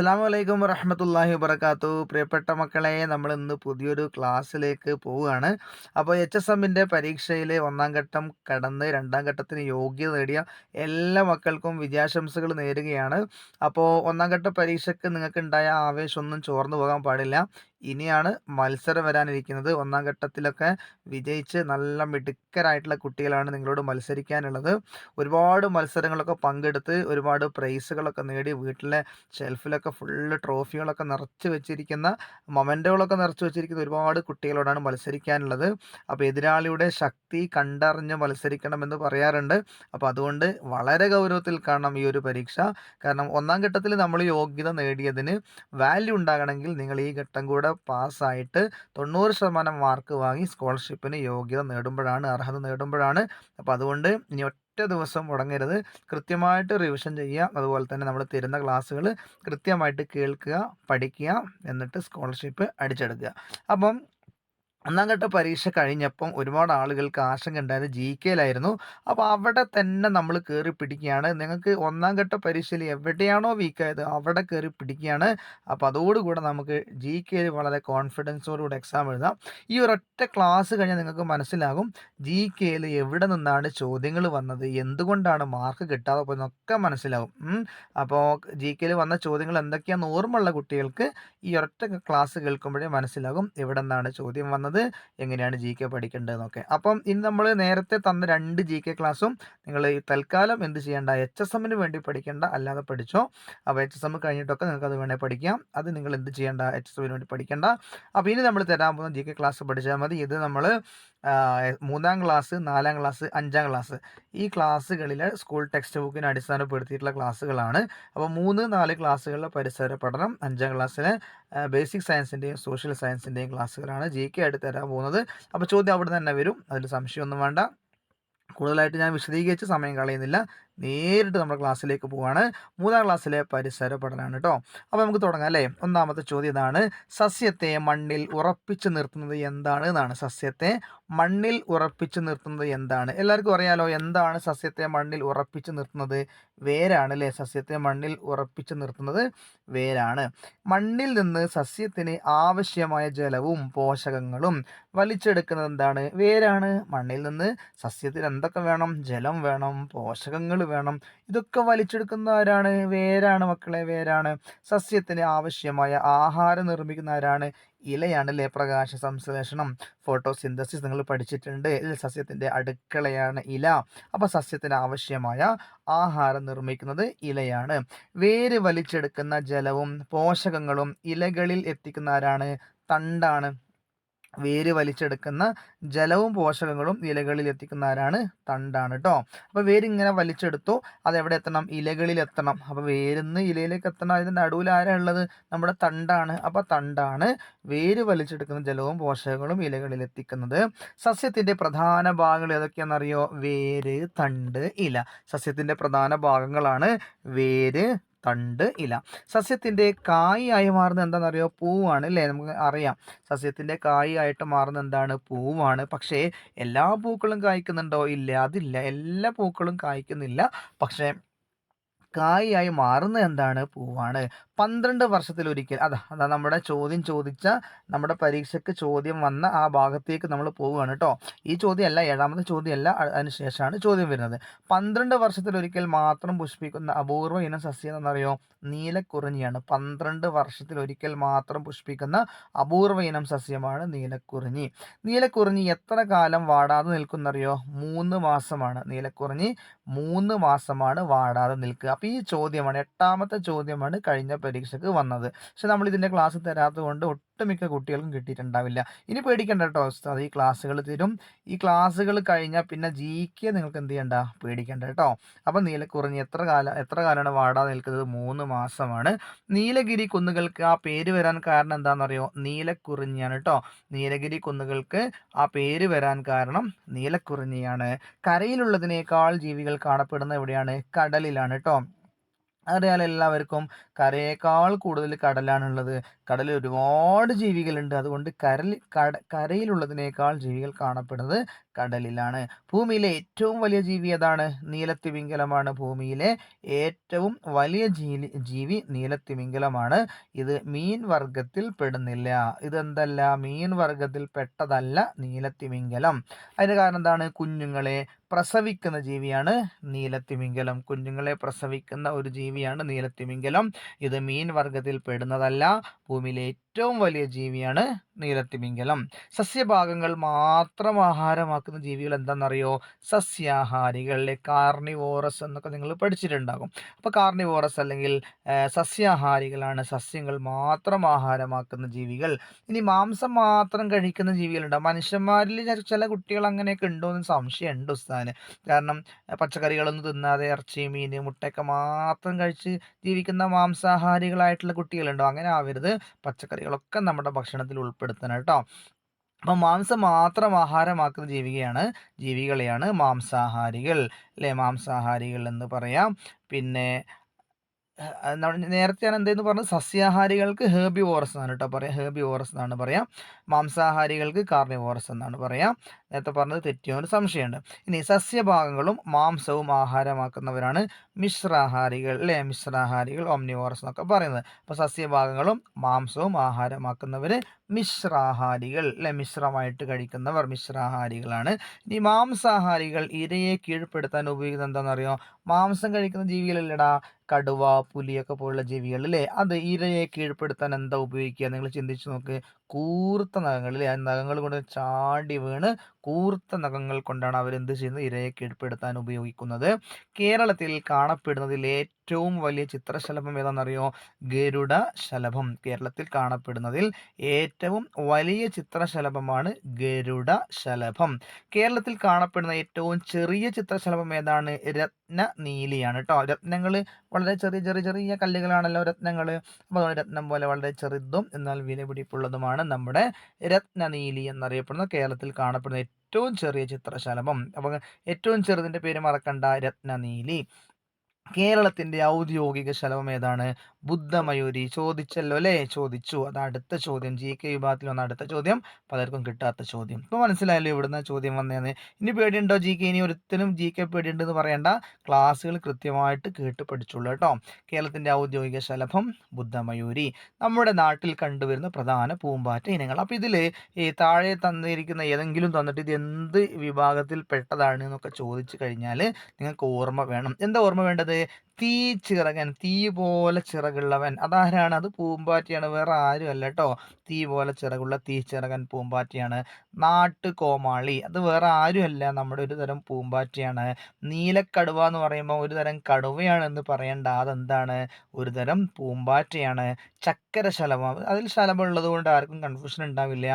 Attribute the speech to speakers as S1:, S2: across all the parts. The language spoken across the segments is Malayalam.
S1: അസ്സാം വലൈക്കും വറഹമത്തല്ലാഹി വബർക്കാത്തു പ്രിയപ്പെട്ട മക്കളെ നമ്മൾ ഇന്ന് പുതിയൊരു ക്ലാസ്സിലേക്ക് പോവുകയാണ്. അപ്പോൾ എച്ച് എസ് എമ്മിന്റെ പരീക്ഷയിൽ ഒന്നാം ഘട്ടം കടന്ന് രണ്ടാം ഘട്ടത്തിന് യോഗ്യത നേടിയ എല്ലാ മക്കൾക്കും വിജയാശംസകൾ നേരുകയാണ്. അപ്പോൾ ഒന്നാം ഘട്ട പരീക്ഷയ്ക്ക് നിങ്ങൾക്ക് ഉണ്ടായ ആവേശമൊന്നും ചോർന്നു പോകാൻ പാടില്ല. ഇനിയാണ് മത്സരം വരാനിരിക്കുന്നത്. ഒന്നാം ഘട്ടത്തിലൊക്കെ വിജയിച്ച് നല്ല മിടുക്കരായിട്ടുള്ള കുട്ടികളാണ് നിങ്ങളോട് മത്സരിക്കാനുള്ളത്. ഒരുപാട് മത്സരങ്ങളൊക്കെ പങ്കെടുത്ത് ഒരുപാട് പ്രൈസുകളൊക്കെ നേടി വീട്ടിലെ ഷെൽഫിലൊക്കെ ഫുള്ള് ട്രോഫികളൊക്കെ നിറച്ച് വെച്ചിരിക്കുന്ന മൊമെന്റുകളൊക്കെ നിറച്ച് വെച്ചിരിക്കുന്ന ഒരുപാട് കുട്ടികളോടാണ് മത്സരിക്കാനുള്ളത്. അപ്പോൾ എതിരാളിയുടെ ശക്തി കണ്ടറിഞ്ഞ് മത്സരിക്കണമെന്ന് പറയാറുണ്ട്. അപ്പോൾ അതുകൊണ്ട് വളരെ ഗൗരവത്തിൽ കാണണം ഈ ഒരു പരീക്ഷ. കാരണം ഒന്നാം ഘട്ടത്തിൽ നമ്മൾ യോഗ്യത നേടിയതിന് വാല്യൂ ഉണ്ടാകണമെങ്കിൽ നിങ്ങൾ ഈ ഘട്ടം കൂടെ പാസ്സായിട്ട് തൊണ്ണൂറ് ശതമാനം മാർക്ക് വാങ്ങി സ്കോളർഷിപ്പിന് യോഗ്യത നേടുമ്പോഴാണ് അർഹത നേടുമ്പോഴാണ്. അപ്പോൾ അതുകൊണ്ട് ഇനി ഒറ്റ ദിവസം മുടങ്ങരുത്. കൃത്യമായിട്ട് റിവിഷൻ ചെയ്യുക. അതുപോലെ തന്നെ നമ്മൾ തരുന്ന ക്ലാസ്സുകൾ കൃത്യമായിട്ട് കേൾക്കുക പഠിക്കുക എന്നിട്ട് സ്കോളർഷിപ്പ് അടിച്ചെടുക്കുക. അപ്പം ഒന്നാം ഘട്ട പരീക്ഷ കഴിഞ്ഞപ്പം ഒരുപാട് ആളുകൾക്ക് ആശങ്ക ഉണ്ടായത് ജി കെയിലായിരുന്നു. അപ്പോൾ അവിടെ തന്നെ നമ്മൾ കയറി പിടിക്കുകയാണ്. നിങ്ങൾക്ക് ഒന്നാം ഘട്ട പരീക്ഷയിൽ എവിടെയാണോ വീക്കായത് അവിടെ കയറി പിടിക്കുകയാണ്. അപ്പോൾ അതോടുകൂടെ നമുക്ക് ജി കെയിൽ വളരെ കോൺഫിഡൻസോടുകൂടി എക്സാം എഴുതാം. ഈ ഒരൊറ്റ ക്ലാസ് കഴിഞ്ഞാൽ നിങ്ങൾക്ക് മനസ്സിലാകും ജി കെയിൽ എവിടെ നിന്നാണ് ചോദ്യങ്ങൾ വന്നത് എന്തുകൊണ്ടാണ് മാർക്ക് കിട്ടാതെ പോയെന്നൊക്കെ മനസ്സിലാകും. അപ്പോൾ ജി കെയിൽ വന്ന ചോദ്യങ്ങൾ എന്തൊക്കെയാണെന്ന് ഓർമ്മയുള്ള കുട്ടികൾക്ക് ഈ ഒരൊറ്റ ക്ലാസ് കേൾക്കുമ്പോഴേ മനസ്സിലാകും എവിടെ നിന്നാണ് ചോദ്യം വന്നത്. പറയുന്നത് എങ്ങനെയാണ് ജി കെ പഠിക്കേണ്ടതെന്നൊക്കെ. അപ്പം ഇനി നമ്മൾ നേരത്തെ തന്ന രണ്ട് ജി കെ ക്ലാസ്സും നിങ്ങൾ ഈ തൽക്കാലം എന്ത് ചെയ്യേണ്ട എച്ച് എസ് എമ്മിന് വേണ്ടി പഠിക്കേണ്ട അല്ലാതെ പഠിച്ചോ അപ്പോൾ എച്ച് എസ് എം കഴിഞ്ഞിട്ടൊക്കെ നിങ്ങൾക്ക് അത് വേണേൽ പഠിക്കാം. അത് നിങ്ങൾ എന്ത് ചെയ്യേണ്ട എച്ച് എസ് എമ്മിന് വേണ്ടി പഠിക്കേണ്ട. അപ്പോൾ ഇനി നമ്മൾ തരാൻ പോകുന്ന ജി കെ ക്ലാസ് പഠിച്ചാൽ മതി. ഇത് നമ്മൾ മൂന്നാം ക്ലാസ് നാലാം ക്ലാസ് അഞ്ചാം ക്ലാസ് ഈ ക്ലാസ്സുകളിൽ സ്കൂൾ ടെക്സ്റ്റ് ബുക്കിനെ അടിസ്ഥാനപ്പെടുത്തിയിട്ടുള്ള ക്ലാസ്സുകളാണ്. അപ്പോൾ മൂന്ന് നാല് ക്ലാസ്സുകളിലെ പരിസര പഠനം അഞ്ചാം ക്ലാസ്സിലെ ബേസിക് സയൻസിന്റെയും സോഷ്യൽ സയൻസിന്റെയും ക്ലാസ്സുകളാണ്. ജി കെ ആയിട്ട് തരാൻ പോകുന്നത്. അപ്പോൾ ചോദ്യം അവിടെ തന്നെ വരും. അതിൽ സംശയമൊന്നും വേണ്ട. കൂടുതലായിട്ട് ഞാൻ വിശദീകരിച്ച് സമയം കളയുന്നില്ല. നേരിട്ട് നമ്മുടെ ക്ലാസ്സിലേക്ക് പോവുകയാണ് മൂന്നാം ക്ലാസ്സിലെ പരിസര പഠനമാണ് കേട്ടോ അപ്പോൾ നമുക്ക് തുടങ്ങാം അല്ലേ? ഒന്നാമത്തെ ചോദ്യം ഇതാണ്. സസ്യത്തെ മണ്ണിൽ ഉറപ്പിച്ച് നിർത്തുന്നത് എന്താണ് എന്നാണ്. സസ്യത്തെ മണ്ണിൽ ഉറപ്പിച്ച് നിർത്തുന്നത് എന്താണ്? എല്ലാവർക്കും അറിയാലോ എന്താണ് സസ്യത്തെ മണ്ണിൽ ഉറപ്പിച്ച് നിർത്തുന്നത്? വേരാണ് അല്ലേ? സസ്യത്തെ മണ്ണിൽ ഉറപ്പിച്ച് നിർത്തുന്നത് വേരാണ്. മണ്ണിൽ നിന്ന് സസ്യത്തിന് ആവശ്യമായ ജലവും പോഷകങ്ങളും വലിച്ചെടുക്കുന്നത് എന്താണ്? വേരാണ്. മണ്ണിൽ നിന്ന് സസ്യത്തിന് എന്തൊക്കെ വേണം? ജലം വേണം പോഷകങ്ങൾ വേണം. ഇതൊക്കെ വലിച്ചെടുക്കുന്ന ആരാണ് വേരാണ് മക്കളെ വേരാണ്. സസ്യത്തിന് ആവശ്യമായ ആഹാരം നിർമ്മിക്കുന്ന ആരാണ് ഇലയാണ് അല്ലേ പ്രകാശ സംശ്ലേഷണം. ഫോട്ടോസിന്തസിസ് നിങ്ങൾ പഠിച്ചിട്ടുണ്ട്. ഇതിൽ സസ്യത്തിന്റെ അടുക്കളയാണ് ഇല. അപ്പോൾ സസ്യത്തിന് ആവശ്യമായ ആഹാരം നിർമ്മിക്കുന്നത് ഇലയാണ്. വേര് വലിച്ചെടുക്കുന്ന ജലവും പോഷകങ്ങളും ഇലകളിൽ എത്തിക്കുന്ന ആരാണ് തണ്ടാണ്. വേര് വലിച്ചെടുക്കുന്ന ജലവും പോഷകങ്ങളും ഇലകളിൽ എത്തിക്കുന്ന ആരാണ്? തണ്ടാണ് കേട്ടോ അപ്പോൾ വേര് ഇങ്ങനെ വലിച്ചെടുത്തു അത് എവിടെ എത്തണം? ഇലകളിൽ എത്തണം അപ്പോൾ വേരിന്ന് ഇലയിലേക്ക് എത്തണം. അതിന്റെ നടുവിൽ ആരാ ഉള്ളത്? നമ്മുടെ തണ്ടാണ്. അപ്പോൾ തണ്ടാണ് വേര് വലിച്ചെടുക്കുന്ന ജലവും പോഷകങ്ങളും ഇലകളിൽ എത്തിക്കുന്നത് സസ്യത്തിന്റെ പ്രധാന ഭാഗങ്ങൾ ഏതൊക്കെയാണെന്നറിയോ? വേര് തണ്ട് ഇല. സസ്യത്തിന്റെ പ്രധാന ഭാഗങ്ങളാണ് വേര് തണ്ട് ഇല. സസ്യത്തിന്റെ കായായി മാറുന്നത് എന്താണെന്നറിയോ? പൂവാണ് അല്ലേ? നമുക്ക് അറിയാം. സസ്യത്തിന്റെ കായായിട്ട് മാറുന്നത് എന്താണ്? പൂവാണ്. പക്ഷേ എല്ലാ പൂക്കളും കായ്ക്കുന്നുണ്ടോ? ഇല്ല അതില്ല. എല്ലാ പൂക്കളും കായ്ക്കുന്നില്ല. പക്ഷേ കായായി മാറുന്നത് എന്താണ്? പൂവാണ്. പന്ത്രണ്ട് വർഷത്തിലൊരിക്കൽ അതാ അതാ നമ്മുടെ ചോദ്യം ചോദിച്ച നമ്മുടെ പരീക്ഷയ്ക്ക് ചോദ്യം വന്ന ആ ഭാഗത്തേക്ക് നമ്മൾ പോവുകയാണ് കേട്ടോ ഈ ചോദ്യമല്ല ഏഴാമത്തെ ചോദ്യമല്ല അതിനുശേഷമാണ് ചോദ്യം വരുന്നത്. പന്ത്രണ്ട് വർഷത്തിലൊരിക്കൽ മാത്രം പുഷ്പിക്കുന്ന അപൂർവ ഇനം സസ്യം എന്നറിയോ? നീലക്കുറിഞ്ഞിയാണ്. പന്ത്രണ്ട് വർഷത്തിലൊരിക്കൽ മാത്രം പുഷ്പിക്കുന്ന അപൂർവ ഇനം സസ്യമാണ് നീലക്കുറിഞ്ഞി. നീലക്കുറിഞ്ഞി എത്ര കാലം വാടാതെ നിൽക്കുന്നറിയോ? മൂന്ന് മാസമാണ് നീലക്കുറിഞ്ഞി മൂന്ന് മാസമാണ് വാടാതെ നിൽക്കുക. അപ്പോൾ ഈ ചോദ്യമാണ് എട്ടാമത്തെ ചോദ്യമാണ് കഴിഞ്ഞ പരീക്ഷയ്ക്ക് വന്നത്. പക്ഷെ നമ്മൾ ഇതിന്റെ ക്ലാസ് തരാത്തത് കൊണ്ട് ഒട്ടുമിക്ക കുട്ടികൾക്കും കിട്ടിയിട്ടുണ്ടാവില്ല. ഇനി പേടിക്കേണ്ട കേട്ടോ അത് ഈ ക്ലാസ്സുകൾ തരും. ഈ ക്ലാസ്സുകൾ കഴിഞ്ഞാൽ പിന്നെ ജി കെ നിങ്ങൾക്ക് എന്ത് ചെയ്യണ്ട? പേടിക്കേണ്ട കേട്ടോ. അപ്പം നീലക്കുറിഞ്ഞി എത്ര കാലം എത്ര കാലമാണ് വാടാ നിൽക്കുന്നത്? മൂന്ന് മാസമാണ്. നീലഗിരി കുന്നുകൾക്ക് ആ പേര് വരാൻ കാരണം എന്താണെന്നറിയോ? നീലക്കുറിഞ്ഞിയാണ് കേട്ടോ. നീലഗിരി കുന്നുകൾക്ക് ആ പേര് വരാൻ കാരണം നീലക്കുറിഞ്ഞിയാണ്. കരയിലുള്ളതിനേക്കാൾ ജീവികൾ കാണപ്പെടുന്ന എവിടെയാണ്? കടലിലാണ് കേട്ടോ. അറിയാലോ എല്ലാവർക്കും. കരയേക്കാൾ കൂടുതൽ കടലാണുള്ളത്. കടലിൽ ഒരുപാട് ജീവികളുണ്ട്. അതുകൊണ്ട് കരൽ കട കരയിലുള്ളതിനേക്കാൾ ജീവികൾ കാണപ്പെടുന്നത് കടലിലാണ്. ഭൂമിയിലെ ഏറ്റവും വലിയ ജീവി ഏതാണ്? നീലത്തിമിംഗലമാണ് ഭൂമിയിലെ ഏറ്റവും വലിയ ജീവി ജീവി നീലത്തിമിംഗലമാണ്. ഇത് മീൻ വർഗത്തിൽ പെടുന്നില്ല. ഇതെന്തല്ല? മീൻ വർഗത്തിൽ പെട്ടതല്ല നീലത്തിമിംഗലം. അതിന് കാരണം എന്താണ്? കുഞ്ഞുങ്ങളെ പ്രസവിക്കുന്ന ജീവിയാണ് നീലത്തിമിംഗലം. കുഞ്ഞുങ്ങളെ പ്രസവിക്കുന്ന ഒരു ജീവിയാണ് നീലത്തിമിംഗലം. ഇത് മീൻ വർഗത്തിൽ പെടുന്നതല്ല. ഭൂമിയിലെ ഏറ്റവും വലിയ ജീവിയാണ് നീലത്തിമിംഗലം. സസ്യഭാഗങ്ങൾ മാത്രം ആഹാരമാക്കുന്ന ജീവികൾ എന്താണെന്നറിയോ? സസ്യാഹാരികൾ കാർണിവോറസ് എന്നൊക്കെ നിങ്ങൾ പഠിച്ചിട്ടുണ്ടാകും. അപ്പോൾ കാർണിവോറസ് അല്ലെങ്കിൽ സസ്യാഹാരികളാണ് സസ്യങ്ങൾ മാത്രം ആഹാരമാക്കുന്ന ജീവികൾ. ഇനി മാംസം മാത്രം കഴിക്കുന്ന ജീവികളുണ്ട്. മനുഷ്യന്മാരിൽ ചില കുട്ടികൾ അങ്ങനെയൊക്കെ ഉണ്ടോ എന്ന് സംശയമുണ്ട് ഉസ്താന് കാരണം പച്ചക്കറികളൊന്നും തിന്നാതെ ഇറച്ചി മീൻ മുട്ടയൊക്കെ മാത്രം കഴിച്ച് ജീവിക്കുന്ന മാംസാഹാരികളായിട്ടുള്ള കുട്ടികളുണ്ടോ? അങ്ങനെ ആവരുത്. പച്ചക്കറികളൊക്കെ നമ്മുടെ ഭക്ഷണത്തിൽ ഉൾപ്പെടുത്തണം കേട്ടോ. അപ്പം മാംസം മാത്രം ആഹാരമാക്കുന്ന ജീവികയാണ് ജീവികളെയാണ് മാംസാഹാരികൾ. അല്ലേ? മാംസാഹാരികൾ എന്ന് പറയാം. പിന്നെ നേരത്തെ ഞാൻ എന്തെന്ന് പറഞ്ഞത് സസ്യാഹാരികൾക്ക് ഹേബി ഓറസ് എന്നാണ് കേട്ടോ പറയാം. ഹേബി ഓറസ് എന്നാണ് പറയാം. മാംസാഹാരികൾക്ക് കാർണിവോറസ് എന്നാണ് പറയാം. നേരത്തെ പറഞ്ഞത് തെറ്റിയോ സംശയമുണ്ട്. ഇനി സസ്യഭാഗങ്ങളും മാംസവും ആഹാരമാക്കുന്നവരാണ് മിശ്രാഹാരികൾ അല്ലേ? മിശ്രാഹാരികൾ ഓംനിവോറസ് എന്നൊക്കെ പറയുന്നത്. അപ്പോൾ സസ്യഭാഗങ്ങളും മാംസവും ആഹാരമാക്കുന്നവർ മിശ്രാഹാരികൾ അല്ലെ? മിശ്രമായിട്ട് കഴിക്കുന്നവർ മിശ്രാഹാരികളാണ്. ഇനി മാംസാഹാരികൾ ഇരയെ കീഴ്പ്പെടുത്താൻ ഉപയോഗിക്കുന്നത് എന്താണെന്നറിയോ? മാംസം കഴിക്കുന്ന ജീവികളല്ലടാ കടുവ പുലിയൊക്കെ പോലുള്ള ജീവികൾ അല്ലേ? അത് ഇരയെ കീഴ്പ്പെടുത്താൻ എന്താ ഉപയോഗിക്കുക? നിങ്ങൾ ചിന്തിച്ച് നോക്ക്. കൂർത്ത നഖങ്ങൾ അല്ലേ ആ നഖങ്ങൾ കൊണ്ട് ചാടി വീണ് കൂർത്ത നഖങ്ങൾ കൊണ്ടാണ് അവർ എന്ത് ചെയ്യുന്നത്? ഇരയെ കീഴ്പ്പെടുത്താൻ ഉപയോഗിക്കുന്നത്. കേരളത്തിൽ കാണപ്പെടുന്നതിൽ ഏറ്റവും വലിയ ചിത്രശലഭം ഏതാണെന്നറിയോ? ഗരുഡ ശലഭം. കേരളത്തിൽ കാണപ്പെടുന്നതിൽ ഏറ്റവും വലിയ ചിത്രശലഭമാണ് ഗരുഡ ശലഭം. കേരളത്തിൽ കാണപ്പെടുന്ന ഏറ്റവും ചെറിയ ചിത്രശലഭം ഏതാണ്? രത്ന നീലിയാണ് കേട്ടോ രത്നങ്ങൾ വളരെ ചെറിയ ചെറിയ ചെറിയ കല്ലുകളാണല്ലോ രത്നങ്ങൾ അപ്പോൾ രത്നം പോലെ വളരെ ചെറുതും എന്നാൽ വിലപിടിപ്പുള്ളതുമാണ് നമ്മുടെ രത്ന രത്നനീലി എന്നറിയപ്പെടുന്ന കേരളത്തിൽ കാണപ്പെടുന്ന ഏറ്റവും ചെറിയ ചിത്രശലഭം. അപ്പോൾ ഏറ്റവും ചെറുതിന്റെ പേര് മറക്കണ്ട രത്നനീലി. കേരളത്തിന്റെ ഔദ്യോഗിക ശലഭം ഏതാണ്? ബുദ്ധമയൂരി ചോദിച്ചല്ലോ അല്ലേ? ചോദിച്ചു. അത് അടുത്ത ചോദ്യം. ജി കെ വിഭാഗത്തിൽ വന്ന അടുത്ത ചോദ്യം. പലർക്കും കിട്ടാത്ത ചോദ്യം. ഇപ്പോൾ മനസ്സിലായല്ലോ ഇവിടുന്ന് ചോദ്യം വന്നതെന്ന് ഇനി പേടിയുണ്ടോ ജി കെ ഇനി ഒരുത്തനും ജി കെ പേടിയുണ്ടെന്ന് പറയേണ്ട. ക്ലാസ്സുകൾ കൃത്യമായിട്ട് കേട്ട് പഠിച്ചുള്ളൂ കേട്ടോ. കേരളത്തിന്റെ ഔദ്യോഗിക ശലഭം ബുദ്ധമയൂരി. നമ്മുടെ നാട്ടിൽ കണ്ടുവരുന്ന പ്രധാന പൂമ്പാറ്റ ഇനങ്ങൾ. അപ്പോൾ ഇതിൽ ഈ താഴെ തന്നിരിക്കുന്ന ഏതെങ്കിലും തന്നിട്ട് ഇത് എന്ത് വിഭാഗത്തിൽ പെട്ടതാണ് എന്നൊക്കെ ചോദിച്ചു കഴിഞ്ഞാൽ നിങ്ങൾക്ക് ഓർമ്മ വേണം. എന്താ ഓർമ്മ വേണ്ടത്? തീ ചിറകൻ തീ പോലെ ചിറകുള്ളവൻ. അതാരാണ്? അത് പൂമ്പാറ്റയാണ്. വേറെ ആരും അല്ല കേട്ടോ തീ പോലെ ചിറകുള്ള തീ ചിറകൻ പൂമ്പാറ്റയാണ്. നാട്ടുകോമാളി. അത് വേറെ ആരുമല്ല. നമ്മുടെ ഒരു തരം പൂമ്പാറ്റയാണ്. നീലക്കടുവ എന്ന് പറയുമ്പോൾ ഒരു തരം കടുവയാണ് എന്ന് പറയേണ്ട. അതെന്താണ്? ഒരു തരം പൂമ്പാറ്റയാണ്. ചക്കര ശലഭം അതിൽ ശലഭം ഉള്ളത് കൊണ്ട് ആർക്കും കൺഫ്യൂഷൻ ഉണ്ടാവില്ല.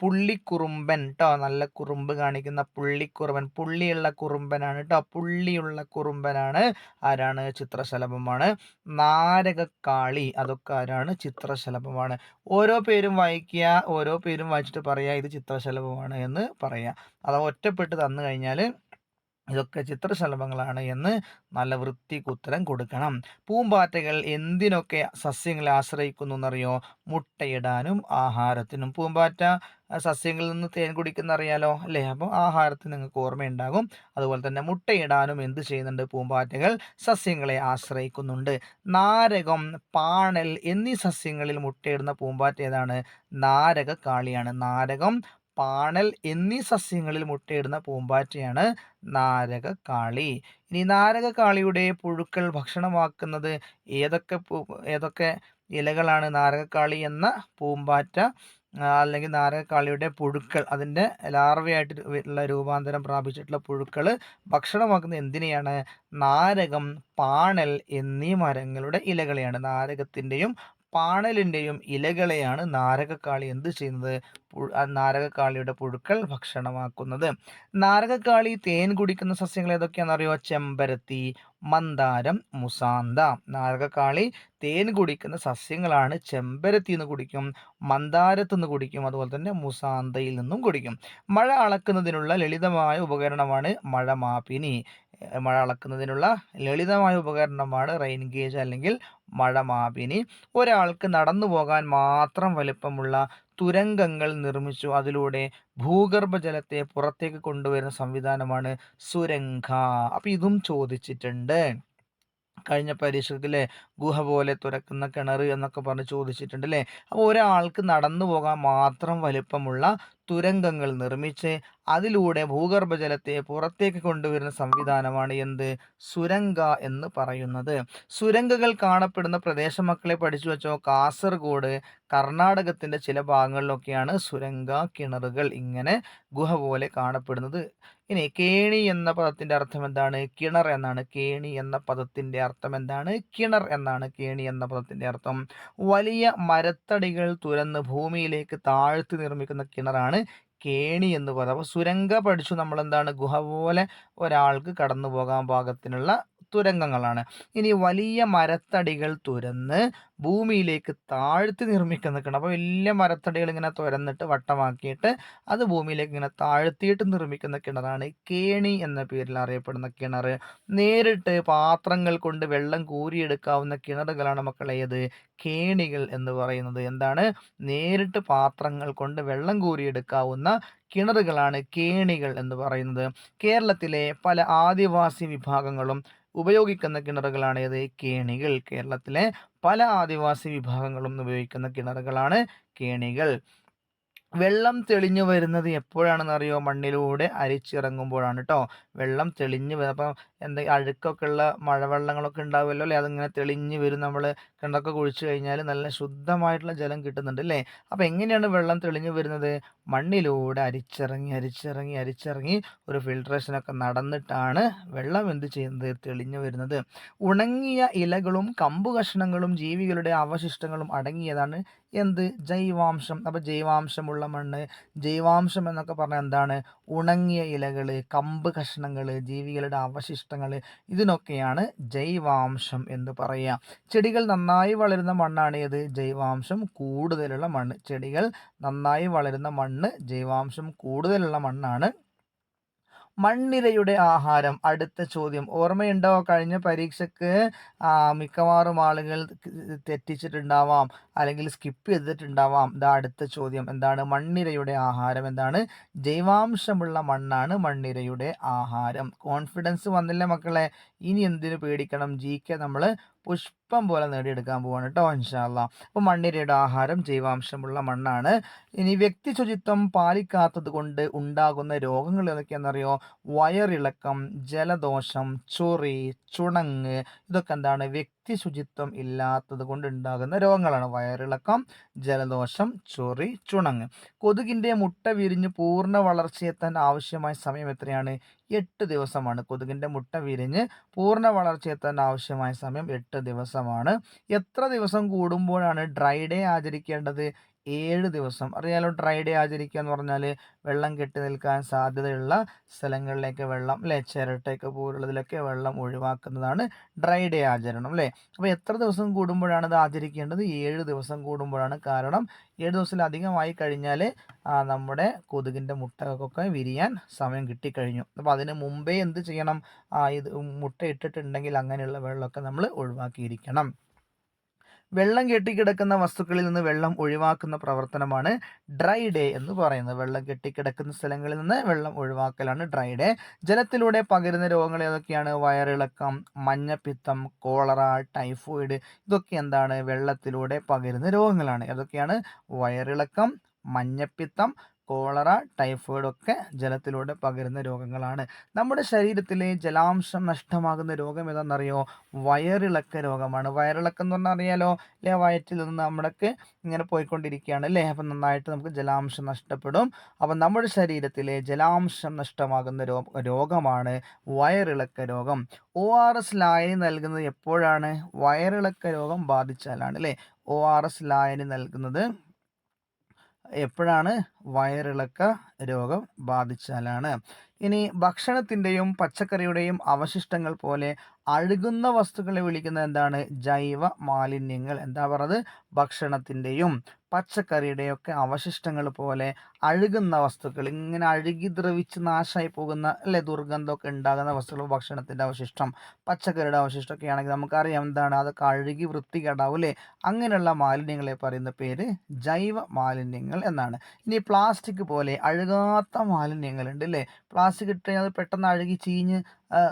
S1: പുള്ളിക്കുറുമ്പൻ കേട്ടോ നല്ല കുറുമ്പ് കാണിക്കുന്ന പുള്ളിക്കുറുമ്പൻ പുള്ളിയുള്ള കുറുമ്പനാണ് കേട്ടോ പുള്ളിയുള്ള കുറുമ്പനാണ് ആരാണ്? ചിത്രശലഭമാണ്. നാരകക്കാളി അതൊക്കെ ആരാണ്? ചിത്രശലഭമാണ്. ഓരോ പേരും വായിക്കുക ഓരോ പേരും വായിച്ചിട്ട് പറയുക ഇത് ചിത്രശലഭമാണ് എന്ന് പറയുക അഥവാ ഒറ്റപ്പെട്ട് തന്നു കഴിഞ്ഞാൽ ഇതൊക്കെ ചിത്രശലഭങ്ങളാണ് എന്ന് നല്ല വൃത്തിക്ക് ഉത്തരം കൊടുക്കണം. പൂമ്പാറ്റകൾ എന്തിനൊക്കെ സസ്യങ്ങളെ ആശ്രയിക്കുന്നു എന്നറിയോ മുട്ടയിടാനും ആഹാരത്തിനും. പൂമ്പാറ്റ സസ്യങ്ങളിൽ നിന്ന് തേൻ കുടിക്കുന്ന അറിയാലോ അല്ലേ? അപ്പോൾ ആഹാരത്തിന് നിങ്ങൾക്ക് ഓർമ്മയുണ്ടാകും. അതുപോലെ തന്നെ മുട്ടയിടാനും എന്ത് ചെയ്യുന്നുണ്ട്? പൂമ്പാറ്റകൾ സസ്യങ്ങളെ ആശ്രയിക്കുന്നുണ്ട്. നാരകം പാണൽ എന്നീ സസ്യങ്ങളിൽ മുട്ടയിടുന്ന പൂമ്പാറ്റ ഏതാണ്? നാരക കാളിയാണ് നാരകം പാണൽ എന്നീ സസ്യങ്ങളിൽ മുട്ടയിടുന്ന പൂമ്പാറ്റയാണ് നാരകക്കാളി ഇനി നാരകക്കാളിയുടെ പുഴുക്കൾ ഭക്ഷണമാക്കുന്നത് ഏതൊക്കെ ഏതൊക്കെ ഇലകളാണ് നാരകക്കാളി എന്ന പൂമ്പാറ്റ അല്ലെങ്കിൽ നാരകക്കാളിയുടെ പുഴുക്കൾ അതിന്റെ ലാർവയായിട്ട് ഉള്ള രൂപാന്തരം പ്രാപിച്ചിട്ടുള്ള പുഴുക്കൾ ഭക്ഷണമാക്കുന്ന എന്തിനെയാണ്? നാരകം പാണൽ എന്നീ മരങ്ങളുടെ ഇലകളെയാണ് നാരകത്തിന്റെയും പാണലിന്റെയും ഇലകളെയാണ് നാരകക്കാളി എന്ത് ചെയ്യുന്നത്? നാരകക്കാളിയുടെ പുഴുക്കൾ ഭക്ഷണമാക്കുന്നത്. നാരകക്കാളി തേൻ കുടിക്കുന്ന സസ്യങ്ങൾ ഏതൊക്കെയാണെന്നറിയോ ചെമ്പരത്തി മന്ദാരം മുസാന്ത. നാരകക്കാളി തേൻ കുടിക്കുന്ന സസ്യങ്ങളാണ് ചെമ്പരത്തി നിന്ന് കുടിക്കും മന്ദാരത്തു നിന്ന് കുടിക്കും അതുപോലെ തന്നെ മുസാന്തയിൽ നിന്നും കുടിക്കും. മഴ അളക്കുന്നതിനുള്ള ലളിതമായ ഉപകരണമാണ് മഴമാപിനി. മഴ അളക്കുന്നതിനുള്ള ലളിതമായ ഉപകരണമാണ് റെയിൻ ഗേജ് അല്ലെങ്കിൽ മഴ മാപിനി ഒരാൾക്ക് നടന്നു പോകാൻ മാത്രം വലിപ്പമുള്ള തുരങ്കങ്ങൾ നിർമ്മിച്ചു. അതിലൂടെ ഭൂഗർഭജലത്തെ പുറത്തേക്ക് കൊണ്ടുവരുന്ന സംവിധാനമാണ് സുരംഗ. അപ്പോൾ ഇതും ചോദിച്ചിട്ടുണ്ട്. കഴിഞ്ഞ പരീക്ഷത്തിലെ ഗുഹ പോലെ തുറക്കുന്ന കിണർ എന്നൊക്കെ പറഞ്ഞ് ചോദിച്ചിട്ടുണ്ട് അല്ലേ അപ്പോൾ ഒരാൾക്ക് നടന്നു പോകാൻ മാത്രം വലിപ്പമുള്ള തുരങ്കങ്ങൾ നിർമ്മിച്ച് അതിലൂടെ ഭൂഗർഭജലത്തെ പുറത്തേക്ക് കൊണ്ടുവരുന്ന സംവിധാനമാണ് എന്ത് സുരംഗ എന്ന് പറയുന്നത്. സുരംഗകൾ കാണപ്പെടുന്ന പ്രദേശം മക്കളെ പഠിച്ചു വെച്ചോ. കാസർഗോഡ്, കർണാടകത്തിന്റെ ചില ഭാഗങ്ങളിലൊക്കെയാണ് സുരംഗ കിണറുകൾ ഇങ്ങനെ ഗുഹ പോലെ കാണപ്പെടുന്നത്. ഇനി കേണി എന്ന പദത്തിന്റെ അർത്ഥം എന്താണ്? കിണർ എന്നാണ്. കേണി എന്ന പദത്തിന്റെ അർത്ഥം എന്താണ്? കിണർ എന്നാണ് കേണി എന്ന പദത്തിന്റെ അർത്ഥം. വലിയ മരത്തടികൾ തുരന്ന് ഭൂമിയിലേക്ക് താഴ്ത്തി നിർമ്മിക്കുന്ന കിണറാണ് കേണി എന്ന് പറയുന്നത്. അപ്പോൾ സുരംഗ പഠിച്ചു നമ്മളെന്താണ് ഗുഹ പോലെ ഒരാൾക്ക് കടന്നു പോകാൻ പാകത്തിനുള്ള തുരങ്കങ്ങളാണ്. ഇനി വലിയ മരത്തടികൾ തുരന്ന് ഭൂമിയിലേക്ക് താഴ്ത്തി നിർമ്മിക്കാൻ നിൽക്കണം അപ്പോൾ വലിയ മരത്തടികൾ ഇങ്ങനെ തുരന്നിട്ട് വട്ടമാക്കിയിട്ട് അത് ഭൂമിയിലേക്ക് ഇങ്ങനെ താഴ്ത്തിയിട്ട് നിർമ്മിക്കുന്ന കിണറാണ് കേണി എന്ന പേരിൽ അറിയപ്പെടുന്ന കിണർ നേരിട്ട് പാത്രങ്ങൾ കൊണ്ട് വെള്ളം കോരിയെടുക്കാവുന്ന കിണറുകളാണ് മക്കളെ ഏത് കേണികൾ എന്ന് പറയുന്നത്. എന്താണ്? നേരിട്ട് പാത്രങ്ങൾ കൊണ്ട് വെള്ളം കോരിയെടുക്കാവുന്ന കിണറുകളാണ് കേണികൾ എന്ന് പറയുന്നത്. കേരളത്തിലെ പല ആദിവാസി വിഭാഗങ്ങളും ഉപയോഗിക്കുന്ന കിണറുകളാണ് ഏത് കേണികൾ. കേരളത്തിലെ പല ആദിവാസി വിഭാഗങ്ങളും ഉപയോഗിക്കുന്ന കിണറുകളാണ് കേണികൾ. വെള്ളം തെളിഞ്ഞു വരുന്നത് എപ്പോഴാണെന്ന് അറിയോ? മണ്ണിലൂടെ അരിച്ചിറങ്ങുമ്പോഴാണ് കേട്ടോ വെള്ളം തെളിഞ്ഞു വരും അപ്പം എന്താ അഴുക്കൊക്കെ ഉള്ള മഴവെള്ളങ്ങളൊക്കെ ഉണ്ടാവുമല്ലോ അല്ലേ അതിങ്ങനെ തെളിഞ്ഞു വരും. നമ്മൾ കിണറൊക്കെ കുഴിച്ചു കഴിഞ്ഞാൽ നല്ല ശുദ്ധമായിട്ടുള്ള ജലം കിട്ടുന്നുണ്ട് അല്ലേ അപ്പം എങ്ങനെയാണ് വെള്ളം തെളിഞ്ഞു വരുന്നത്? മണ്ണിലൂടെ അരിച്ചിറങ്ങി, അരിച്ചിറങ്ങി, അരിച്ചിറങ്ങി ഒരു ഫിൽട്രേഷനൊക്കെ നടന്നിട്ടാണ് വെള്ളം എന്ത് ചെയ്യുന്നത്? തെളിഞ്ഞു വരുന്നത്. ഉണങ്ങിയ ഇലകളും കമ്പ് കഷണങ്ങളും ജീവികളുടെ അവശിഷ്ടങ്ങളും അടങ്ങിയതാണ് എന്ത്? ജൈവാംശം. അപ്പോൾ ജൈവാംശമുള്ള മണ്ണ്, ജൈവാംശം എന്നൊക്കെ പറഞ്ഞാൽ എന്താണ്? ഉണങ്ങിയ ഇലകൾ കമ്പ് കഷ്ണങ്ങൾ ജീവികളുടെ അവശിഷ്ടങ്ങൾ ഇതിനൊക്കെയാണ് ജൈവാംശം എന്ന് പറയുക ചെടികൾ നന്നായി വളരുന്ന മണ്ണാണ് ഏത്? ജൈവാംശം കൂടുതലുള്ള മണ്ണ്. ചെടികൾ നന്നായി വളരുന്ന മണ്ണ് ജൈവാംശം കൂടുതലുള്ള മണ്ണാണ്. മണ്ണിരയുടെ ആഹാരം. അടുത്ത ചോദ്യം. ഓർമ്മയുണ്ടോ? കഴിഞ്ഞ പരീക്ഷയ്ക്ക് മിക്കവാറും ആളുകൾ തെറ്റിച്ചിട്ടുണ്ടാവാം. അല്ലെങ്കിൽ സ്കിപ്പ് ചെയ്തിട്ടുണ്ടാവാം. ഇതാ അടുത്ത ചോദ്യം എന്താണ്? മണ്ണിരയുടെ ആഹാരം എന്താണ്? ജൈവാംശമുള്ള മണ്ണാണ് മണ്ണിരയുടെ ആഹാരം. കോൺഫിഡൻസ് വന്നില്ല മക്കളെ? ഇനി എന്തിനു പേടിക്കണം? ജികെ നമ്മൾ പുഷ്പം പോലെ നേടിയെടുക്കാൻ പോവാണ് കേട്ടോ ഇൻഷാല്ല അപ്പോൾ അപ്പൊ മണ്ണിരയുടെ ആഹാരം ജൈവാംശമുള്ള മണ്ണാണ്. ഇനി വ്യക്തി ശുചിത്വം പാലിക്കാത്തത് കൊണ്ട് ഉണ്ടാകുന്ന രോഗങ്ങൾ ഏതൊക്കെയാണെന്നറിയോ? വയറിളക്കം, ജലദോഷം, ചൊറി, ചുണങ്ങ് ഇതൊക്കെ എന്താണ്? വ്യക്തി ശുചിത്വം ഇല്ലാത്തത് കൊണ്ട് ഉണ്ടാകുന്ന രോഗങ്ങളാണ്. വയറിളക്കം, ജലദോഷം, ചൊറി, ചുണങ്ങ്. കൊതുകിന്റെ മുട്ട വിരിഞ്ഞ് പൂർണ വളർച്ചയെത്താൻ ആവശ്യമായ സമയം എത്രയാണ്? എട്ട് ദിവസമാണ്. കൊതുകിന്റെ മുട്ട വിരിഞ്ഞ് പൂർണ വളർച്ചയെത്താൻ ആവശ്യമായ സമയം 8 ദിവസമാണ്. എത്ര ദിവസം കൂടുമ്പോഴാണ് ഡ്രൈ ഡേ ആചരിക്കേണ്ടത്? 7 ദിവസം. അറിയാലോ ഡ്രൈ ഡേ ആചരിക്കുക എന്ന് പറഞ്ഞാൽ വെള്ളം കെട്ടി നിൽക്കാൻ സാധ്യതയുള്ള സ്ഥലങ്ങളിലേക്ക് വെള്ളം ല്ലേ ചിരട്ടയൊക്കെ പോലുള്ളതിലൊക്കെ വെള്ളം ഒഴിവാക്കുന്നതാണ് ഡ്രൈ ഡേ ആചരണം ല്ലേ. അപ്പോൾ എത്ര ദിവസം കൂടുമ്പോഴാണ് ഇത് ആചരിക്കേണ്ടത്? ഏഴ് ദിവസം കൂടുമ്പോഴാണ്. കാരണം ഏഴ് ദിവസത്തിലധികമായി കഴിഞ്ഞാൽ നമ്മുടെ കൊതുകിന്റെ മുട്ടകൾക്കൊക്കെ വിരിയാൻ സമയം കിട്ടിക്കഴിഞ്ഞു. അപ്പോൾ അതിന് മുമ്പേ എന്ത് ചെയ്യണം? ഇത് മുട്ട ഇട്ടിട്ടുണ്ടെങ്കിൽ അങ്ങനെയുള്ള വെള്ളമൊക്കെ നമ്മൾ ഒഴിവാക്കിയിരിക്കണം. വെള്ളം കെട്ടിക്കിടക്കുന്ന വസ്തുക്കളിൽ നിന്ന് വെള്ളം ഒഴിവാക്കുന്ന പ്രവർത്തനമാണ് ഡ്രൈ ഡേ എന്ന് പറയുന്നത്. വെള്ളം കെട്ടിക്കിടക്കുന്ന സ്ഥലങ്ങളിൽ നിന്ന് വെള്ളം ഒഴിവാക്കലാണ് ഡ്രൈ ഡേ. ജലത്തിലൂടെ പകരുന്ന രോഗങ്ങൾ ഏതൊക്കെയാണ്? വയറിളക്കം, മഞ്ഞപ്പിത്തം, കോളറ, ടൈഫോയിഡ് ഇതൊക്കെ എന്താണ്? വെള്ളത്തിലൂടെ പകരുന്ന രോഗങ്ങളാണ്. ഏതൊക്കെയാണ്? വയറിളക്കം, മഞ്ഞപ്പിത്തം, കോളറ, ടൈഫോയിഡ് ഒക്കെ ജലത്തിലൂടെ പകരുന്ന രോഗങ്ങളാണ്. നമ്മുടെ ശരീരത്തിലെ ജലാംശം നഷ്ടമാകുന്ന രോഗം ഏതാണെന്നറിയോ? വയറിളക്ക രോഗമാണ്. വയറിളക്കം എന്ന് പറഞ്ഞാൽ അറിയാലോ അല്ലെ വയറ്റിൽ നിന്ന് നമ്മുടെക്ക് ഇങ്ങനെ പോയിക്കൊണ്ടിരിക്കുകയാണ് അല്ലേ അപ്പം നന്നായിട്ട് നമുക്ക് ജലാംശം നഷ്ടപ്പെടും. അപ്പം നമ്മുടെ ശരീരത്തിലെ ജലാംശം നഷ്ടമാകുന്ന രോഗമാണ് വയറിളക്ക രോഗം. ഒ ആർ എസ് ലായനി നൽകുന്നത് എപ്പോഴാണ്? വയറിളക്ക രോഗം ബാധിച്ചാലാണ് അല്ലേ ഒ ആർ എസ് ലായനി നൽകുന്നത് എപ്പോഴാണ്? വയറിളക്ക രോഗം ബാധിച്ചാലാണ് ഇനി ഭക്ഷണത്തിന്റെയും പച്ചക്കറിയുടെയും അവശിഷ്ടങ്ങൾ പോലെ അഴുകുന്ന വസ്തുക്കളെ വിളിക്കുന്നത് എന്താണ്? ജൈവ മാലിന്യങ്ങൾ. എന്താ പറയുന്നത്? ഭക്ഷണത്തിന്റെയും പച്ചക്കറിയുടെയും ഒക്കെ അവശിഷ്ടങ്ങൾ പോലെ അഴുകുന്ന വസ്തുക്കൾ ഇങ്ങനെ അഴുകി ദ്രവിച്ച് നാശമായി പോകുന്ന അല്ലെ ദുർഗന്ധമൊക്കെ ഉണ്ടാകുന്ന വസ്തുക്കൾ ഭക്ഷണത്തിന്റെ അവശിഷ്ടം പച്ചക്കറിയുടെ അവശിഷ്ടമൊക്കെ ആണെങ്കിൽ നമുക്കറിയാം എന്താണ്? അതൊക്കെ അഴുകി വൃത്തികേടാവും അല്ലേ? അങ്ങനെയുള്ള മാലിന്യങ്ങളെ പറയുന്ന പേര് ജൈവ മാലിന്യങ്ങൾ എന്നാണ്. ഇനി പ്ലാസ്റ്റിക് പോലെ അഴുകാത്ത മാലിന്യങ്ങളുണ്ട് അല്ലേ? പ്ലാസ്റ്റിക് ഇട്ട് അത് പെട്ടെന്ന് അഴുകി ചീഞ്ഞ്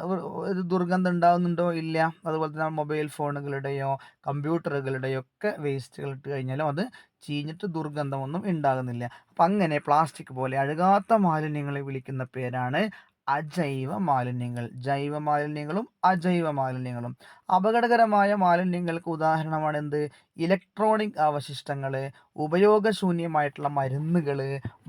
S1: ഒരു ദുർഗന്ധം ഉണ്ടാകുന്നുണ്ടോ ഇല്ല. അതുപോലെ തന്നെ മൊബൈൽ ഫോണുകളുടെയോ കമ്പ്യൂട്ടറുകളുടെയോ ഒക്കെ വേസ്റ്റുകൾ ഇട്ട് കഴിഞ്ഞാലും അത് ചീഞ്ഞിട്ട് ദുർഗന്ധമൊന്നും ഉണ്ടാകുന്നില്ല. അപ്പം അങ്ങനെ പ്ലാസ്റ്റിക് പോലെ അഴുകാത്ത മാലിന്യങ്ങളെ വിളിക്കുന്ന പേരാണ് അജൈവ മാലിന്യങ്ങൾ. ജൈവ മാലിന്യങ്ങളും അജൈവ മാലിന്യങ്ങളും. അപകടകരമായ മാലിന്യങ്ങൾക്ക് ഉദാഹരണമാണ് എന്ത് ഇലക്ട്രോണിക് അവശിഷ്ടങ്ങൾ ഉപയോഗശൂന്യമായിട്ടുള്ള മരുന്നുകൾ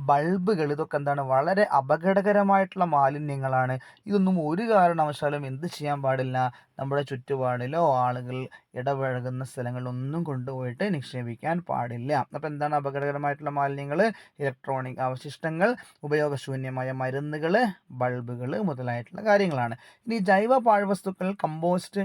S1: ബൾബുകൾ ഇതൊക്കെ എന്താണ് വളരെ അപകടകരമായിട്ടുള്ള മാലിന്യങ്ങളാണ്. ഇതൊന്നും ഒരു കാരണവശാലും എന്ത് ചെയ്യാൻ പാടില്ല. നമ്മുടെ ചുറ്റുപാടിലോ ആളുകൾ ഇടപഴകുന്ന സ്ഥലങ്ങളിലൊന്നും കൊണ്ടുപോയിട്ട് നിക്ഷേപിക്കാൻ പാടില്ല. അപ്പോൾ എന്താണ് അപകടകരമായിട്ടുള്ള മാലിന്യങ്ങൾ ഇലക്ട്രോണിക് അവശിഷ്ടങ്ങൾ ഉപയോഗശൂന്യമായ മരുന്നുകൾ ബൾബുകൾ മുതലായിട്ടുള്ള കാര്യങ്ങളാണ്. ഇനി ജൈവ പാഴ്വസ്തുക്കൾ കമ്പോസ്റ്റ്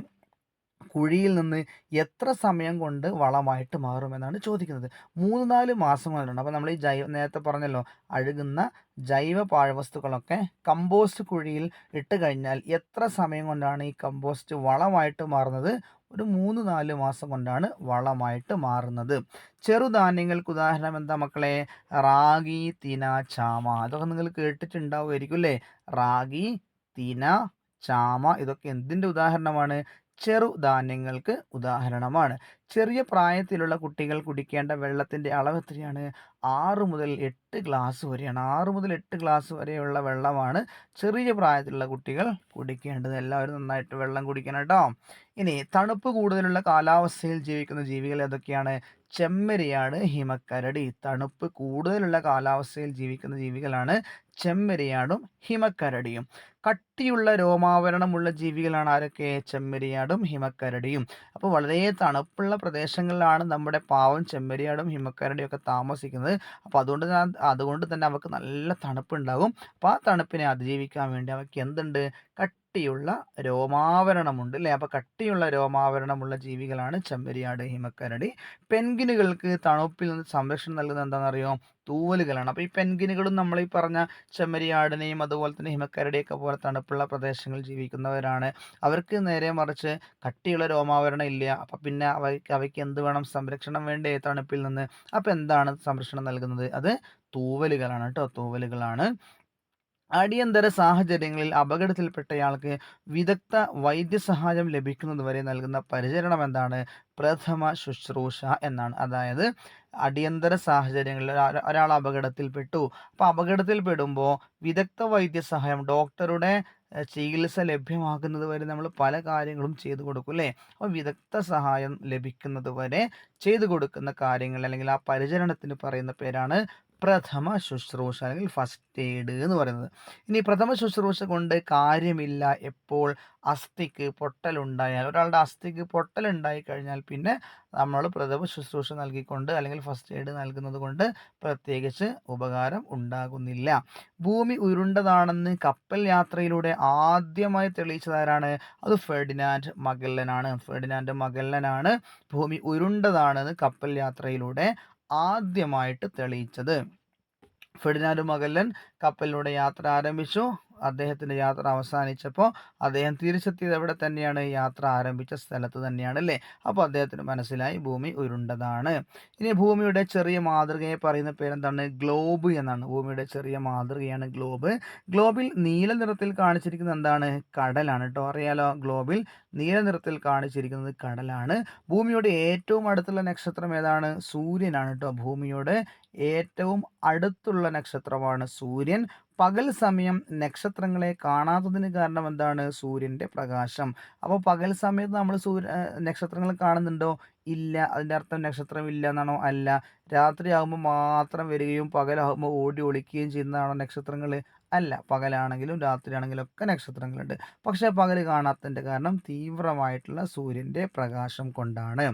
S1: കുഴിയിൽ നിന്ന് എത്ര സമയം കൊണ്ട് വളമായിട്ട് മാറുമെന്നാണ് ചോദിക്കുന്നത്. മൂന്ന് നാല് മാസം കൊണ്ടുണ്ട്. അപ്പോൾ നമ്മൾ ഈ ജൈവ നേരത്തെ പറഞ്ഞല്ലോ അഴുകുന്ന ജൈവ പാഴ്വസ്തുക്കളൊക്കെ കമ്പോസ്റ്റ് കുഴിയിൽ ഇട്ട് കഴിഞ്ഞാൽ എത്ര സമയം കൊണ്ടാണ് ഈ കമ്പോസ്റ്റ് വളമായിട്ട് മാറുന്നത്? ഒരു മൂന്ന് നാല് മാസം കൊണ്ടാണ് വളമായിട്ട് മാറുന്നത്. ചെറുധാന്യങ്ങൾക്ക് ഉദാഹരണം എന്താ മക്കളെ? റാഗി തിന ചാമ. അതൊക്കെ നിങ്ങൾ കേട്ടിട്ടുണ്ടാവുമായിരിക്കും അല്ലേ? റാഗി തിന ചാമ ഇതൊക്കെ എന്തിന്റെ ഉദാഹരണമാണ്? ചെറുധാന്യങ്ങൾക്ക് ഉദാഹരണമാണ്. ചെറിയ പ്രായത്തിലുള്ള കുട്ടികൾ കുടിക്കേണ്ട വെള്ളത്തിന്റെ അളവ് എത്രയാണ്? ആറ് മുതൽ എട്ട് ഗ്ലാസ് വരെയാണ്. ആറ് മുതൽ എട്ട് ഗ്ലാസ് വരെയുള്ള വെള്ളമാണ് ചെറിയ പ്രായത്തിലുള്ള കുട്ടികൾ കുടിക്കേണ്ടത്. എല്ലാവരും നന്നായിട്ട് വെള്ളം കുടിക്കണം കേട്ടോ. ഇനി തണുപ്പ് കൂടുതലുള്ള കാലാവസ്ഥയിൽ ജീവിക്കുന്ന ജീവികൾ ഏതൊക്കെയാണ്? ചെമ്മരിയാണ് ഹിമക്കരടി. തണുപ്പ് കൂടുതലുള്ള കാലാവസ്ഥയിൽ ജീവിക്കുന്ന ജീവികളാണ് ചെമ്മരിയാടും ഹിമക്കരടിയും. കട്ടിയുള്ള രോമാവരണമുള്ള ജീവികളാണ് ആരൊക്കെ? ചെമ്മരിയാടും ഹിമക്കരടിയും. അപ്പോൾ വളരെ തണുപ്പുള്ള പ്രദേശങ്ങളിലാണ് നമ്മുടെ പാവം ചെമ്മരിയാടും ഹിമക്കരടിയും ഒക്കെ താമസിക്കുന്നത്. അപ്പോൾ അതുകൊണ്ട് അതുകൊണ്ട് തന്നെ അവർക്ക് നല്ല തണുപ്പുണ്ടാകും. അപ്പോൾ ആ തണുപ്പിനെ അതിജീവിക്കാൻ വേണ്ടി അവർക്ക് എന്തുണ്ട്? കട്ടിയുള്ള രോമാവരണമുണ്ട് അല്ലേ? അപ്പോൾ കട്ടിയുള്ള രോമാവരണമുള്ള ജീവികളാണ് ചെമ്മരിയാട് ഹിമക്കരടി. പെൻഗിനുകൾക്ക് തണുപ്പിൽ നിന്ന് സംരക്ഷണം നൽകുന്നത് എന്താണെന്നറിയോ? തൂവലുകളാണ്. അപ്പോൾ ഈ പെൻഗിനുകളും നമ്മൾ ഈ പറഞ്ഞ ചെമ്മരിയാടിനെയും അതുപോലെ തന്നെ ഹിമക്കരടിയൊക്കെ പോലെ തണുപ്പുള്ള പ്രദേശങ്ങളിൽ ജീവിക്കുന്നവരാണ്. അവർക്ക് നേരെ മറിച്ച് കട്ടിയുള്ള രോമാവരണം ഇല്ല. അപ്പൊ പിന്നെ അവയ്ക്ക് അവയ്ക്ക് എന്ത് വേണം? സംരക്ഷണം വേണ്ടേ തണുപ്പിൽ നിന്ന്. അപ്പോൾ എന്താണ് സംരക്ഷണം നൽകുന്നത്? അത് തൂവലുകളാണ് കേട്ടോ. തൂവലുകളാണ്. അടിയന്തര സാഹചര്യങ്ങളിൽ അപകടത്തിൽപ്പെട്ടയാൾക്ക് വിദഗ്ധ വൈദ്യസഹായം ലഭിക്കുന്നതുവരെ നൽകുന്ന പരിചരണം എന്താണ്? പ്രഥമ ശുശ്രൂഷ എന്നാണ്. അതായത് അടിയന്തര സാഹചര്യങ്ങളിൽ ഒരാൾ അപകടത്തിൽപ്പെട്ടു. അപ്പോൾ അപകടത്തിൽപ്പെടുമ്പോൾ വിദഗ്ധ വൈദ്യസഹായം ഡോക്ടറുടെ ചികിത്സ ലഭ്യമാകുന്നത് വരെ നമ്മൾ പല കാര്യങ്ങളും ചെയ്തു കൊടുക്കും അല്ലേ? അപ്പോൾ വിദഗ്ധ സഹായം ലഭിക്കുന്നത് വരെ ചെയ്തു കൊടുക്കുന്ന കാര്യങ്ങൾ അല്ലെങ്കിൽ ആ പരിചരണത്തിന് പറയുന്ന പേരാണ് പ്രഥമ ശുശ്രൂഷ അല്ലെങ്കിൽ ഫസ്റ്റ് എയ്ഡ് എന്ന് പറയുന്നത്. ഇനി പ്രഥമ ശുശ്രൂഷ കൊണ്ട് കാര്യമില്ല. എപ്പോൾ അസ്ഥിക്ക് പൊട്ടലുണ്ടായാൽ ഒരാളുടെ അസ്ഥിക്ക് പൊട്ടലുണ്ടായി കഴിഞ്ഞാൽ പിന്നെ നമ്മൾ പ്രഥമ ശുശ്രൂഷ നൽകിക്കൊണ്ട് അല്ലെങ്കിൽ ഫസ്റ്റ് എയ്ഡ് നൽകുന്നത് കൊണ്ട് പ്രത്യേകിച്ച് ഉപകാരം ഉണ്ടാകുന്നില്ല. ഭൂമി ഉരുണ്ടതാണെന്ന് കപ്പൽ യാത്രയിലൂടെ ആദ്യമായി തെളിയിച്ചതാരാണ്? അത് ഫെർഡിനാൻഡ് മഗല്ലനാണ്. ഫെർഡിനാൻഡ് മഗല്ലനാണ് ഭൂമി ഉരുണ്ടതാണെന്ന് കപ്പൽ യാത്രയിലൂടെ ആദ്യമായിട്ട് തെളിയിച്ചത്. ഫെഡിനാൻഡ് മകല്ലൻ കപ്പലിലൂടെ യാത്ര ആരംഭിച്ചു. അദ്ദേഹത്തിന്റെ യാത്ര അവസാനിച്ചപ്പോൾ അദ്ദേഹം തിരിച്ചെത്തിയത് എവിടെ തന്നെയാണ്? യാത്ര ആരംഭിച്ച സ്ഥലത്ത് തന്നെയാണ് അല്ലേ? അപ്പോൾ അദ്ദേഹത്തിന് മനസ്സിലായി ഭൂമി ഉരുണ്ടതാണ്. ഇനി ഭൂമിയുടെ ചെറിയ മാതൃകയെ പറയുന്ന പേരെന്താണ്? ഗ്ലോബ് എന്നാണ്. ഭൂമിയുടെ ചെറിയ മാതൃകയാണ് ഗ്ലോബ്. ഗ്ലോബിൽ നീല നിറത്തിൽ കാണിച്ചിരിക്കുന്നത് എന്താണ്? കടലാണ് കേട്ടോ. അറിയാലോ ഗ്ലോബിൽ നീല നിറത്തിൽ കാണിച്ചിരിക്കുന്നത് കടലാണ്. ഭൂമിയുടെ ഏറ്റവും അടുത്തുള്ള നക്ഷത്രം ഏതാണ്? സൂര്യനാണ് കേട്ടോ. ഭൂമിയുടെ ഏറ്റവും അടുത്തുള്ള നക്ഷത്രമാണ് സൂര്യൻ. പകൽ സമയം നക്ഷത്രങ്ങളെ കാണാത്തതിന് കാരണം എന്താണ്? സൂര്യന്റെ പ്രകാശം. അപ്പോൾ പകൽ സമയത്ത് നമ്മൾ സൂര്യ നക്ഷത്രങ്ങൾ കാണുന്നുണ്ടോ? ഇല്ല. അതിന്റെ അർത്ഥം നക്ഷത്രം ഇല്ല എന്നാണോ? അല്ല. രാത്രിയാകുമ്പോൾ മാത്രം വരികയും പകലാകുമ്പോൾ ഓടി ഒളിക്കുകയും ചെയ്യുന്നതാണോ നക്ഷത്രങ്ങൾ? അല്ല. പകലാണെങ്കിലും രാത്രിയാണെങ്കിലും ഒക്കെ നക്ഷത്രങ്ങളുണ്ട്. പക്ഷേ പകൽ കാണാത്തതിന്റെ കാരണം തീവ്രമായിട്ടുള്ള സൂര്യന്റെ പ്രകാശം കൊണ്ടാണ്.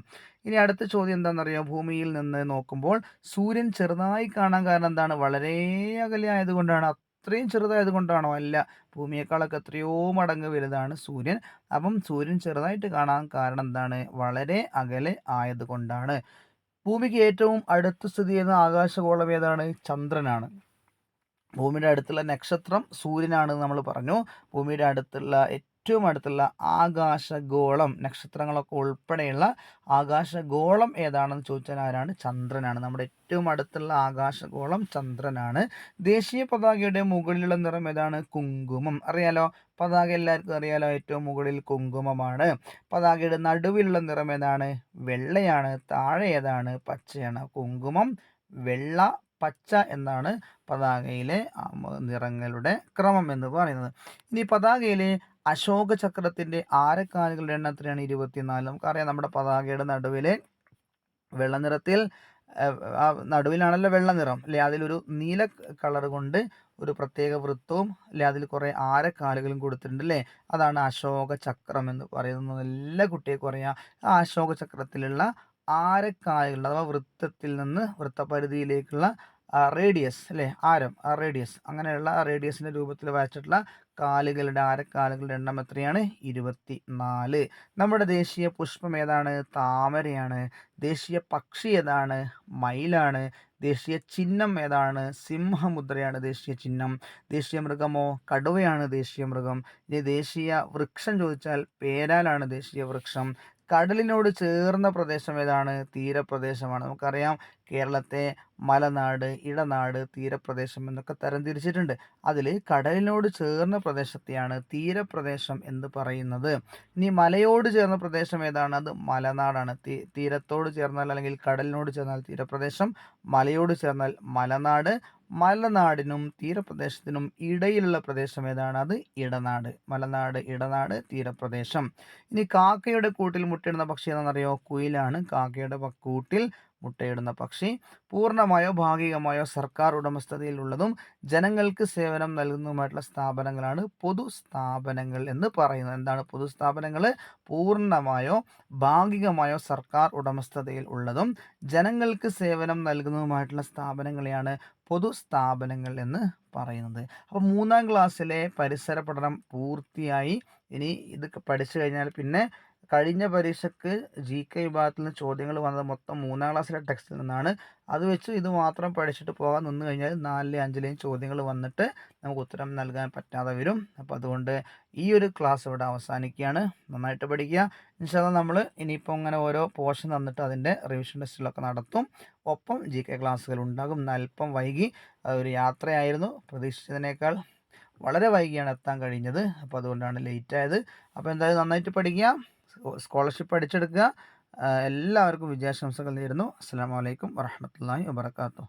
S1: ഇനി അടുത്ത ചോദ്യം എന്താണെന്നറിയോ? ഭൂമിയിൽ നിന്ന് നോക്കുമ്പോൾ സൂര്യൻ ചെറുതായി കാണാൻ കാരണം എന്താണ്? വളരെ അകലെ ആയതുകൊണ്ടാണ് അത്രയും ചെറുതായത് കൊണ്ടാണോ? അല്ല. ഭൂമിയേക്കാളൊക്കെ എത്രയോ മടങ്ങ് വലുതാണ് സൂര്യൻ. അപ്പം സൂര്യൻ ചെറുതായിട്ട് കാണാൻ കാരണം എന്താണ്? വളരെ അകലെ ആയതുകൊണ്ടാണ് ഭൂമിക്ക് ഏറ്റവും അടുത്ത് സ്ഥിതി ചെയ്യുന്ന ആകാശഗോളം ഏതാണ്? ചന്ദ്രനാണ്. ഭൂമിയുടെ അടുത്തുള്ള നക്ഷത്രം സൂര്യനാണ് നമ്മൾ പറഞ്ഞു. ഭൂമിയുടെ അടുത്തുള്ള ഏറ്റവും അടുത്തുള്ള ആകാശഗോളം നക്ഷത്രങ്ങളൊക്കെ ഉൾപ്പെടെയുള്ള ആകാശഗോളം ഏതാണെന്ന് ചോദിച്ചാൽ ആരാണ്? ചന്ദ്രനാണ്. നമ്മുടെ ഏറ്റവും അടുത്തുള്ള ആകാശഗോളം ചന്ദ്രനാണ്. ദേശീയ പതാകയുടെ മുകളിലുള്ള നിറം ഏതാണ്? കുങ്കുമം. അറിയാലോ? പതാക എല്ലാവർക്കും അറിയാലോ ഏറ്റവും മുകളിൽ കുങ്കുമമാണ്. പതാകയുടെ നടുവിലുള്ള നിറം ഏതാണ്? വെള്ളയാണ്. താഴെ ഏതാണ്? പച്ചയാണ്. കുങ്കുമം വെള്ള പച്ച എന്നാണ് പതാകയിലെ നിറങ്ങളുടെ ക്രമം എന്ന് പറയുന്നത്. ഇനി പതാകയിലെ അശോക ചക്രത്തിന്റെ ആരക്കാലുകളുടെ എണ്ണം എത്രയാണ് ഇരുപത്തിനാല്. നമുക്കറിയാം നമ്മുടെ പതാകയുടെ നടുവിലെ വെള്ളനിറത്തിൽ ആ നടുവിലാണല്ലോ വെള്ള നിറം അല്ലെ? അതിലൊരു നീല കളർ കൊണ്ട് ഒരു പ്രത്യേക വൃത്തവും അല്ലെ? അതിൽ കുറേ ആരക്കാലുകളും കൊടുത്തിട്ടുണ്ട് അല്ലേ? അതാണ് അശോക ചക്രം എന്ന് പറയുന്നത്. എല്ലാ കുട്ടികൾക്കും അറിയാം ആ അശോക ചക്രത്തിലുള്ള ആരക്കാലുകൾ അഥവാ വൃത്തത്തിൽ നിന്ന് വൃത്തപരിധിയിലേക്കുള്ള റേഡിയസ് അല്ലേ? ആരം റേഡിയസ് അങ്ങനെയുള്ള റേഡിയസിന്റെ രൂപത്തിൽ വരച്ചിട്ടുള്ള കാലുകളുടെ ആരക്കാലുകളുടെ എണ്ണം എത്രയാണ്? ഇരുപത്തി നാല് നമ്മുടെ ദേശീയ പുഷ്പം ഏതാണ്? താമരയാണ്. ദേശീയ പക്ഷി ഏതാണ്? മയിലാണ്. ദേശീയ ചിഹ്നം ഏതാണ്? സിംഹമുദ്രയാണ് ദേശീയ ചിഹ്നം. ദേശീയ മൃഗമോ? കടുവയാണ് ദേശീയ മൃഗം. ഇനി ദേശീയ വൃക്ഷം ചോദിച്ചാൽ പേരാലാണ് ദേശീയ വൃക്ഷം. കടലിനോട് ചേർന്ന പ്രദേശം ഏതാണ്? തീരപ്രദേശമാണ്. നമുക്കറിയാം കേരളത്തെ മലനാട് ഇടനാട് തീരപ്രദേശം എന്നൊക്കെ തരംതിരിച്ചിട്ടുണ്ട്. അതിൽ കടലിനോട് ചേർന്ന പ്രദേശത്തെയാണ് തീരപ്രദേശം എന്ന് പറയുന്നത്. ഇനി മലയോട് ചേർന്ന പ്രദേശം ഏതാണ്? അത് മലനാടാണ്. തീരത്തോട് ചേർന്നാൽ അല്ലെങ്കിൽ കടലിനോട് ചേർന്നാൽ തീരപ്രദേശം മലയോട് ചേർന്നാൽ മലനാട് മലനാടിനും തീരപ്രദേശത്തിനും ഇടയിലുള്ള പ്രദേശം ഏതാണ്? അത് ഇടനാട്. മലനാട് ഇടനാട് തീരപ്രദേശം. ഇനി കാക്കയുടെ കൂട്ടിൽ മുട്ടയിടുന്ന പക്ഷി ഏതാണെന്നറിയോ? കുയിലാണ്. കാക്കയുടെ കൂട്ടിൽ മുട്ടയിടുന്ന പക്ഷി പൂർണമായോ ഭാഗികമായോ സർക്കാർ ഉടമസ്ഥതയിലുള്ളതും ജനങ്ങൾക്ക് സേവനം നൽകുന്നതുമായിട്ടുള്ള സ്ഥാപനങ്ങളാണ് പൊതുസ്ഥാപനങ്ങൾ എന്ന് പറയുന്നത്. എന്താണ് പൊതു സ്ഥാപനങ്ങൾ പൂർണമായോ ഭാഗികമായോ സർക്കാർ ഉടമസ്ഥതയിൽ ഉള്ളതും ജനങ്ങൾക്ക് സേവനം നൽകുന്നതുമായിട്ടുള്ള സ്ഥാപനങ്ങളെയാണ് പൊതു സ്ഥാപനങ്ങൾ എന്ന് പറയുന്നത്. അപ്പോൾ മൂന്നാം ക്ലാസ്സിലെ പരിസര പഠനം പൂർത്തിയായി. ഇനി ഇത് പഠിച്ചു കഴിഞ്ഞാൽ പിന്നെ കഴിഞ്ഞ പരീക്ഷയ്ക്ക് ജി കെ വിഭാഗത്തിൽ നിന്ന് ചോദ്യങ്ങൾ വന്നത് മൊത്തം മൂന്നാം ക്ലാസ്സിലെ ടെക്സ്റ്റിൽ നിന്നാണ്. അത് വെച്ച് ഇത് മാത്രം പഠിച്ചിട്ട് പോകാൻ നിന്ന് കഴിഞ്ഞാൽ നാലിലെയും അഞ്ചിലെയും ചോദ്യങ്ങൾ വന്നിട്ട് നമുക്ക് ഉത്തരം നൽകാൻ പറ്റാതെ വരും. അപ്പോൾ അതുകൊണ്ട് ഈ ഒരു ക്ലാസ് ഇവിടെ അവസാനിക്കുകയാണ്. നന്നായിട്ട് പഠിക്കുക. ഇൻഷാല്ല നമ്മൾ ഇനിയിപ്പോൾ അങ്ങനെ ഓരോ പോർഷൻ തന്നിട്ട് അതിന്റെ റിവിഷൻ ടെസ്റ്റിലൊക്കെ നടത്തും. ഒപ്പം ജി കെ ക്ലാസ്സുകൾ ഉണ്ടാകും. അല്പം വൈകി. ഒരു യാത്രയായിരുന്നു. പ്രതീക്ഷിച്ചതിനേക്കാൾ വളരെ വൈകിയാണ് എത്താൻ കഴിഞ്ഞത്. അപ്പോൾ അതുകൊണ്ടാണ് ലേറ്റ് ആയത്. അപ്പോൾ എന്തായാലും നന്നായിട്ട് പഠിക്കുക. സ്കോളർഷിപ്പ് അടിച്ചെടുക്കുക. എല്ലാവർക്കും വിജയാശംസകൾ നേരുന്നു. അസ്സാം വലൈക്കും വാഹമത്തല്ലാഹി വാബർക്കാത്തു